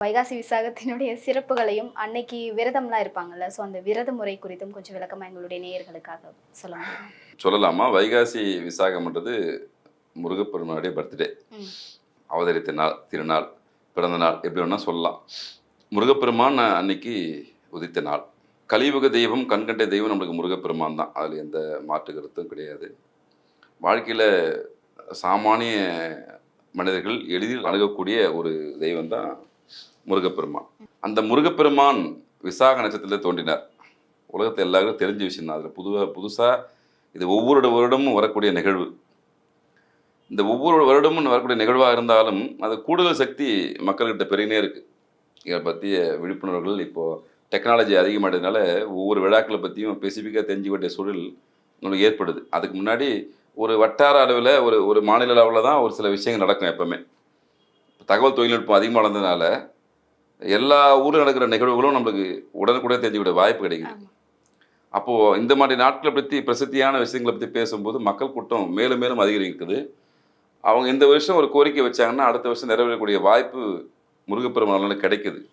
வைகாசி விசாகத்தினுடைய சிறப்புகளையும் அன்னைக்கு விரதம்லாம் இருப்பாங்கல்ல ஸோ அந்த விரத முறை குறித்தும் கொஞ்சம் விளக்கமா எங்களுடைய நேயர்களுக்காக சொல்ல முடியுமா சொல்லலாமா? வைகாசி விசாகம்ன்றது முருகப்பெருமானுடைய பர்த்டே. அவதரித்த நாள் திருநாள் பிறந்த நாள் எப்படி வேணால் சொல்லலாம். முருகப்பெருமான் அன்னைக்கு உதித்த நாள். கலியுக தெய்வம் கண்கண்ட தெய்வம் நம்மளுக்கு முருகப்பெருமான் தான். அதில் எந்த மாற்று கருத்தும் கிடையாது. வாழ்க்கையில் சாமானிய மனிதர்கள் எளிதில் அணுகக்கூடிய ஒரு தெய்வம் தான் முருகப்பெருமான். அந்த முருகப்பெருமான் விசாக நட்சத்திரத்தில் தோன்றினார். உலகத்தை எல்லாருக்கும் தெரிஞ்ச விஷயம் தான். அதில் புதுவாக புதுசாக இது ஒவ்வொரு வருடமும் வரக்கூடிய நிகழ்வு. இந்த ஒவ்வொரு வருடமும் வரக்கூடிய நிகழ்வாக இருந்தாலும் அது கூடுதல் சக்தி மக்கள்கிட்ட பெருகினே இருக்குது இதை பற்றிய விழிப்புணர்வுகள் இப்போது டெக்னாலஜி அதிகமானதுனால ஒவ்வொரு விழாக்களை பற்றியும் ஸ்பெசிஃபிக்காக தெரிஞ்சுக்க வேண்டிய சூழல் நம்மளுக்கு ஏற்படுது. அதுக்கு முன்னாடி ஒரு வட்டார அளவில் ஒரு ஒரு மாநில அளவில் தான் ஒரு சில விஷயங்கள் நடக்கும் எப்பவுமே. தகவல் தொழில்நுட்பம் அதிகமாக வளர்ந்ததுனால எல்லா ஊரில் நடக்கிற நிகழ்வுகளும் நம்மளுக்கு உடனுக்குடன் தெரிஞ்சுக்கிற வாய்ப்பு கிடைக்குது. அப்போது இந்த மாதிரி நாட்களை பற்றி பிரசித்தியான விஷயங்களை பற்றி பேசும்போது மக்கள் கூட்டம் மேலும் மேலும் அதிகரிக்குது. அவங்க இந்த வருஷம் ஒரு கோரிக்கை வச்சாங்கன்னா அடுத்த வருஷம் நிறைவேறக்கூடிய வாய்ப்பு முருகப்பெருமானால கிடைக்குது.